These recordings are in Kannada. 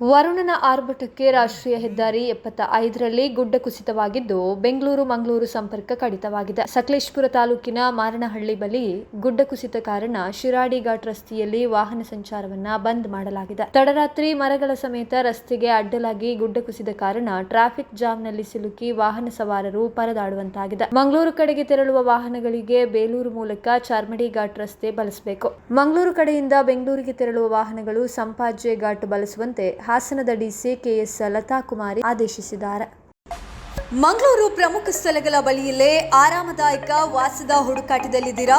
ವರುಣನ ಆರ್ಭಟಕ್ಕೆ ರಾಷ್ಟ್ರೀಯ ಹೆದ್ದಾರಿ ಎಪ್ಪತ್ತ ಐದರಲ್ಲಿ ಗುಡ್ಡ ಕುಸಿತವಾಗಿದ್ದು ಬೆಂಗಳೂರು ಮಂಗಳೂರು ಸಂಪರ್ಕ ಕಡಿತವಾಗಿದೆ. ಸಕಲೇಶ್ಪುರ ತಾಲೂಕಿನ ಮಾರನಹಳ್ಳಿ ಬಳಿ ಗುಡ್ಡ ಕುಸಿತ ಕಾರಣ ಶಿರಾಡಿ ಘಾಟ್ ರಸ್ತೆಯಲ್ಲಿ ವಾಹನ ಸಂಚಾರವನ್ನ ಬಂದ್ ಮಾಡಲಾಗಿದೆ. ತಡರಾತ್ರಿ ಮರಗಳ ಸಮೇತ ರಸ್ತೆಗೆ ಅಡ್ಡಲಾಗಿ ಗುಡ್ಡ ಕುಸಿದ ಕಾರಣ ಟ್ರಾಫಿಕ್ ಜಾಮ್ನಲ್ಲಿ ಸಿಲುಕಿ ವಾಹನ ಸವಾರರು ಪರದಾಡುವಂತಾಗಿದೆ. ಮಂಗಳೂರು ಕಡೆಗೆ ತೆರಳುವ ವಾಹನಗಳಿಗೆ ಬೇಲೂರು ಮೂಲಕ ಚಾರ್ಮಡಿ ಘಾಟ್ ರಸ್ತೆ ಬಳಸಬೇಕು. ಮಂಗಳೂರು ಕಡೆಯಿಂದ ಬೆಂಗಳೂರಿಗೆ ತೆರಳುವ ವಾಹನಗಳು ಸಂಪಾಜೆ ಘಾಟ್ ಬಳಸುವಂತೆ ಹಾಸನದ ಡಿಸಿ ಲತಾ ಕುಮಾರಿ ಆದೇಶಿಸಿದ್ದಾರೆ. ಮಂಗಳೂರು ಪ್ರಮುಖ ಸ್ಥಳಗಳ ಬಳಿಯಲ್ಲೇ ಆರಾಮದಾಯಕ ವಾಸದ ಹುಡುಕಾಟದಲ್ಲಿದ್ದೀರಾ?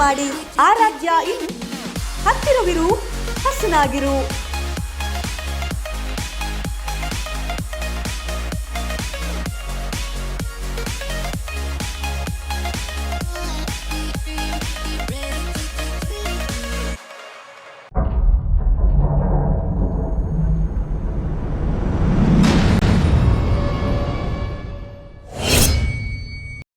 ಮಾಡಿ ಆರಾಧ್ಯ ಇನ್ ಹತ್ತಿರವಿರು ಹಸನಾಗಿರು.